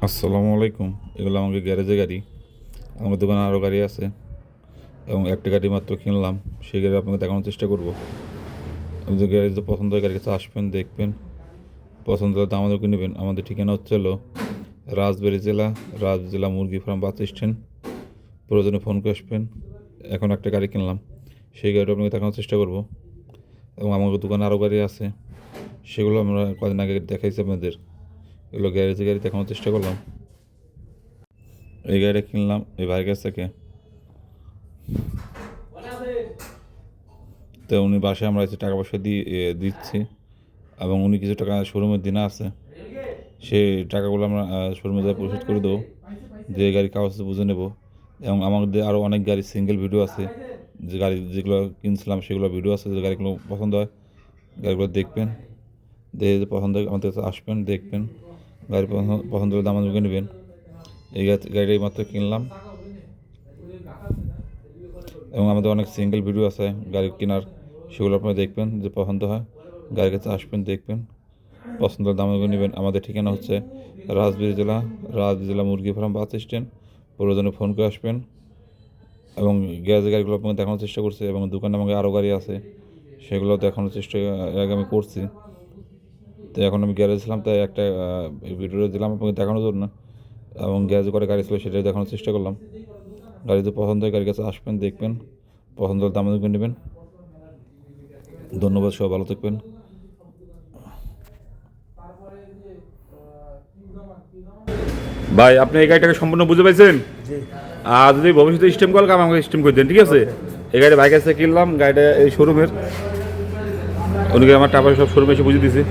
আসসালামু আলাইকুম। এগুলো আমাকে গ্যারেজে গাড়ি। আমার দোকানে আরও গাড়ি আছে এবং একটা গাড়ি মাত্র কিনলাম। সেই গাড়ি আপনাকে দেখানোর চেষ্টা করব। যে গ্যারেজে পছন্দ হয়, গাড়ির কাছে আসবেন, দেখবেন। পছন্দ হলে তো আমাদেরকে নেবেন। আমাদের ঠিকানা হচ্ছে হলো রাজবাড়ি জেলা রাজ জেলা মুরগি ফার্ম বাস স্ট্যান্ড। প্রয়োজনে ফোন করে আসবেন। এখন একটা গাড়ি কিনলাম। সেই গাড়িটা আপনাকে দেখানোর চেষ্টা করব। এবং আমাদের দোকানে আরও গাড়ি আছে। সেগুলো আমরা কদিন আগে দেখাইছি আপনাদের। এগুলো গ্যারেজে গাড়ি দেখানোর চেষ্টা করলাম। এই গাড়িটা কিনলাম, এই ভাইয়ের কাছ থেকে। তো উনি বাসায় আমরা এসে টাকা পয়সা দিয়ে দিচ্ছি। এবং উনি কিছু টাকা শোরুমের দিনে আছে। সেই টাকাগুলো আমরা শোরুমে যাই পরিশোধ করে দেবো। যে গাড়ির কাগজ বুঝে নেব। এবং আমাদের আরও অনেক গাড়ি সিঙ্গেল ভিডিও আছে। যে গাড়ি যেগুলো কিনছিলাম, সেগুলো ভিডিও আছে। যে গাড়িগুলো পছন্দ হয়, গাড়িগুলো দেখবেন। দেখে পছন্দ হয়, আমাদের কাছে আসবেন, দেখবেন। গাড়ি পছন্দ হলে দাম আমাদেরকে নেবেন। এই গাড়ি- গাড়িটা এই মাত্র কিনলাম। এবং আমাদের অনেক সিঙ্গেল ভিডিও আছে, গাড়ি কেনার। সেগুলো আপনারা দেখবেন যে পছন্দ হয়, গাড়ির কাছে আসবেন, দেখবেন। পছন্দ হলে দাম আমাদেরকে নেবেন। আমাদের ঠিকানা হচ্ছে রাজবাড়ি জেলা রাজবাড়ি জেলা মুরগি ফার্ম বাস স্ট্যান্ড প্রয়োজনে ফোন করে আসবেন। এবং গ্যারেজের গাড়িগুলো আপনাকে দেখানোর চেষ্টা করছি, এবং দোকানে আমাকে আরও গাড়ি আছে। সেগুলো দেখানোর চেষ্টা আগে আমি করছি। তো এখন আমি গ্যারেজ ছিলাম তাই একটা ভিডিও দিলাম আপনাকে দেখানোর জন্য। এবং গ্যারেজ করে গাড়ি ছিল সেটাই দেখানোর চেষ্টা করলাম। গাড়ি যদি পছন্দ হয় গাড়ির কাছে আসবেন দেখবেন। পছন্দ হলে দাম দেখবেন নেবেন। ধন্যবাদ সবাই ভালো থাকবেন। ভাই আপনি এই গাড়িটাকে সম্পূর্ণ বুঝে পাইছেন? আর যদি ভবিষ্যতে স্টেম কল কাম আমাকে স্টেম করে দেন ঠিক আছে? এই গাড়ি বাইক কাছে কিনলাম গাড়িটা এই শোরুমের উনিকে আমার টাকা সব শোরুমে এসে বুঝে দিয়েছি